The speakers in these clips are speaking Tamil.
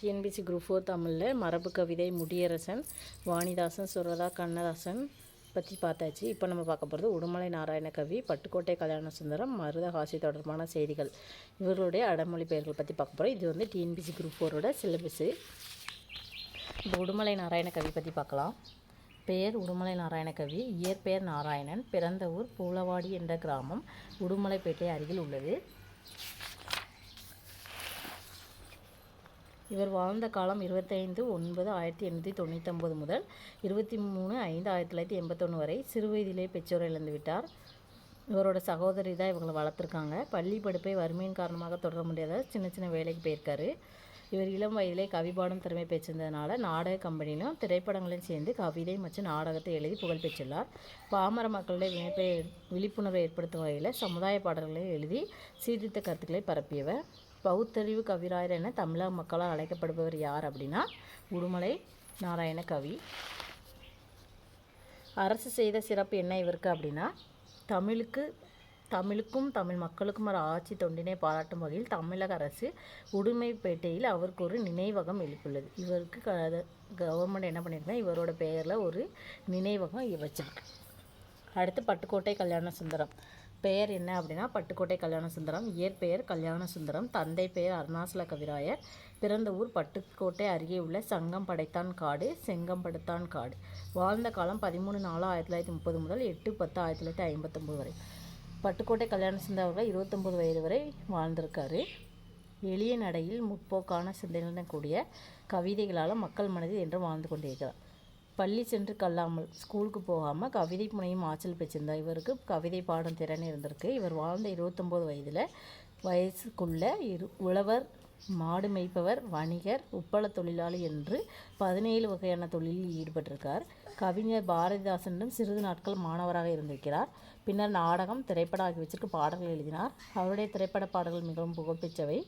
டிஎன்பிசி குரூப் ஃபோர் தமிழில் மரபு கவிதை முடியரசன் வாணிதாசன் சுரதா கண்ணதாசன் பற்றி பார்த்தாச்சு. இப்போ நம்ம பார்க்க போகிறது உடுமலை நாராயண கவி பட்டுக்கோட்டை கல்யாண சுந்தரம் மருதஹாசி தொடர்பான செய்திகள். இவர்களுடைய அடமொழி பெயர்கள் பற்றி பார்க்க போகிறோம் இது வந்து டிஎன்பிசி குரூப் ஃபோரோட சிலபஸு இப்போ உடுமலை நாராயண கவி பற்றி பார்க்கலாம். பெயர் உடுமலை நாராயண கவி இயற்பெயர் நாராயணன் பிறந்த ஊர் பூலவாடி என்ற கிராமம் உடுமலைப்பேட்டை அருகில் உள்ளது. இவர் வாழ்ந்த காலம் இருபத்தைந்து ஒன்பது ஆயிரத்தி எண்ணூற்றி தொண்ணூத்தொம்பது முதல் இருபத்தி மூணு ஐந்து ஆயிரத்தி தொள்ளாயிரத்தி எண்பத்தொன்று வரை சிறுவயதிலே பெற்றோரை இழந்து விட்டார். இவரோட சகோதரி தான் இவங்களை வளர்த்துருக்காங்க. பள்ளி படிப்பை வறுமையின் காரணமாக தொடர முடியாத சின்ன சின்ன வேலைக்கு போயிருக்காரு. இவர் இளம் வயதிலே கவிபாடும் திறமை பெற்றிருந்ததுனால நாடக கம்பெனியிலும் திரைப்படங்களையும் சேர்ந்து கவிதை மற்றும் நாடகத்தை எழுதி புகழ் பெற்றுள்ளார். பாமர மக்களுடைய விழிப்பை விழிப்புணர்வை ஏற்படுத்தும் வகையில் சமுதாய பாடல்களை எழுதி சீர்திருத்த கருத்துக்களை பரப்பியவர். பௌத்தறிவு கவிராயர் என தமிழக மக்களால் அழைக்கப்படுபவர் யார் அப்படின்னா உடுமலை நாராயண கவி. அரசு செய்த சிறப்பு என்ன இவருக்கு அப்படின்னா தமிழுக்கு தமிழுக்கும் தமிழ் மக்களுக்கும் ஒரு ஆட்சி தொண்டினை பாராட்டும் வகையில் தமிழக அரசு உடுமைப்பேட்டையில் அவருக்கு ஒரு நினைவகம் எழுப்பியுள்ளது. இவருக்கு க கவர்மெண்ட் என்ன பண்ணியிருக்குன்னா இவரோட பெயரில் ஒரு நினைவகம் வச்சிருக்கு. அடுத்து பட்டுக்கோட்டை கல்யாண சுந்தரம். பெயர் என்ன அப்படின்னா பட்டுக்கோட்டை கல்யாண சுந்தரம் இயற்பெயர் கல்யாண சுந்தரம் தந்தை பெயர் அருணாசல கவிராயர் பிறந்த ஊர் பட்டுக்கோட்டை அருகே உள்ள சங்கம் படைத்தான் காடு செங்கம் படைத்தான் காடு. வாழ்ந்த காலம் பதிமூணு நாலு ஆயிரத்தி தொள்ளாயிரத்தி முப்பது முதல் எட்டு பத்து ஆயிரத்தி தொள்ளாயிரத்தி ஐம்பத்தொம்பது வரை. பட்டுக்கோட்டை கல்யாண சுந்தரம் அவர்கள் இருபத்தொம்பது வயது வரை வாழ்ந்திருக்காரு. எளிய நடையில் முற்போக்கான சிந்தனையுடன் கூடிய கவிதைகளால் மக்கள் மனதில் என்று வாழ்ந்து கொண்டிருக்கிறார். பள்ளி சென்று கல்லாமல் ஸ்கூலுக்கு போகாமல் கவிதை புனையும் ஆச்சல் பெற்றிருந்தார் இவருக்கு. கவிதை பாடும் திறன் இருந்திருக்கு. இவர் வாழ்ந்த இருபத்தொம்போது வயதில் வயசுக்குள்ள இரு உழவர் மாடு மேய்ப்பவர் வணிகர் உப்பள தொழிலாளி என்று பதினேழு வகையான தொழிலில் ஈடுபட்டிருக்கார். கவிஞர் பாரதிதாசனிடம் சிறிது நாட்கள் மாணவராக இருந்திருக்கிறார். பின்னர் நாடகம் திரைப்பட ஆகியவற்றிற்கு பாடல்கள் எழுதினார். அவருடைய திரைப்பட பாடல்கள் மிகவும் புகழ்பெற்றவை.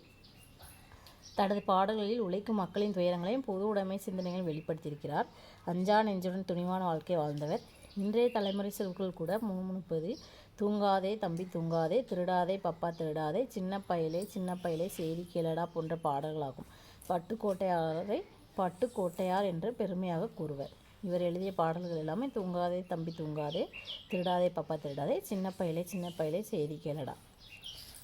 தனது பாடல்களில் உழைக்கும் மக்களின் துயரங்களையும் பொது உடைமை சிந்தனைகள் வெளிப்படுத்தியிருக்கிறார். அஞ்சா நெஞ்சுடன் துணிவான வாழ்க்கை வாழ்ந்தவர். இன்றைய தலைமுறை சொற்கள் கூட முணுமுணுப்பது. தூங்காதே தம்பி தூங்காதே திருடாதே பப்பா திருடாதே சின்ன பயலே சின்ன பயலே செய்தி கேளடா போன்ற பாடல்களாகும். பட்டுக்கோட்டையாரை பட்டுக்கோட்டையார் என்று பெருமையாக கூறுவர். இவர் எழுதிய பாடல்கள் எல்லாமே தூங்காதே தம்பி தூங்காதே திருடாதே பப்பா திருடாதே சின்ன பயலே சின்ன பயலே செய்தி கேளடா.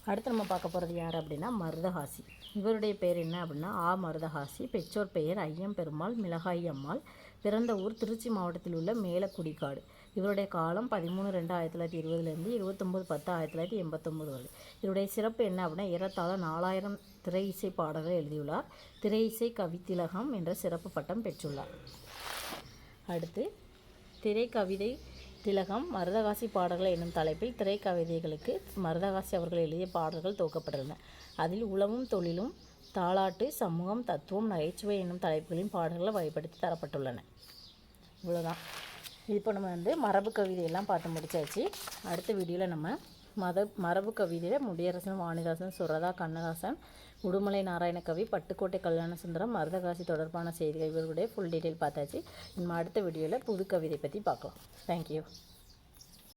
அடுத்து நம்ம பார்க்க போகிறது யார் அப்படின்னா மருதஹாசி இவருடைய பெயர் என்ன அப்படின்னா ஆ. மருதஹாசி பெற்றோர் பெயர் ஐயம் பெருமாள் மிளகாய் அம்மாள். பிறந்த ஊர் திருச்சி மாவட்டத்தில் உள்ள மேலக்குடிக்காடு. இவருடைய காலம் பதிமூணு ரெண்டு ஆயிரத்தி தொள்ளாயிரத்தி இருபதுலேருந்து இருபத்தொம்போது பத்து ஆயிரத்தி தொள்ளாயிரத்தி எண்பத்தொம்போது வரை. இவருடைய சிறப்பு என்ன அப்படின்னா ஏறத்தாழ நாலாயிரம் திரை இசை பாடல்கள் எழுதியுள்ளார். திரை இசை கவித்திலகம் என்ற சிறப்பு பட்டம் பெற்றுள்ளார். அடுத்து திரை கவிதை திலகம் மருதகாசி பாடல்கள் என்னும் தலைப்பில் திரைக்கவிதைகளுக்கு மருதகாசி அவர்கள் எழுதிய பாடல்கள் துவக்கப்பட்டுள்ளன. அதில் உளவும் தொழிலும் தாளாட்டு சமூகம் தத்துவம் நகைச்சுவை என்னும் தலைப்புகளின் பாடல்களை வகைப்படுத்தி தரப்பட்டுள்ளன. இவ்வளோதான் இப்போ நம்ம வந்து மரபு கவிதையெல்லாம் பார்த்து முடிச்சாச்சு. அடுத்த வீடியோவில் நம்ம மத மரபு கவிதையில் முடியரசன் வாணிதாசன் சுரதா கண்ணதாசன் உடுமலை நாராயண கவி பட்டுக்கோட்டை கல்யாண சுந்தரம் மருதகாசி தொடர்பான செய்திகள் இவர்களுடைய ஃபுல் டீட்டெயில் பார்த்தாச்சு. நம்ம அடுத்த வீடியோவில் புது கவிதை பற்றி பார்க்கலாம். தேங்க்யூ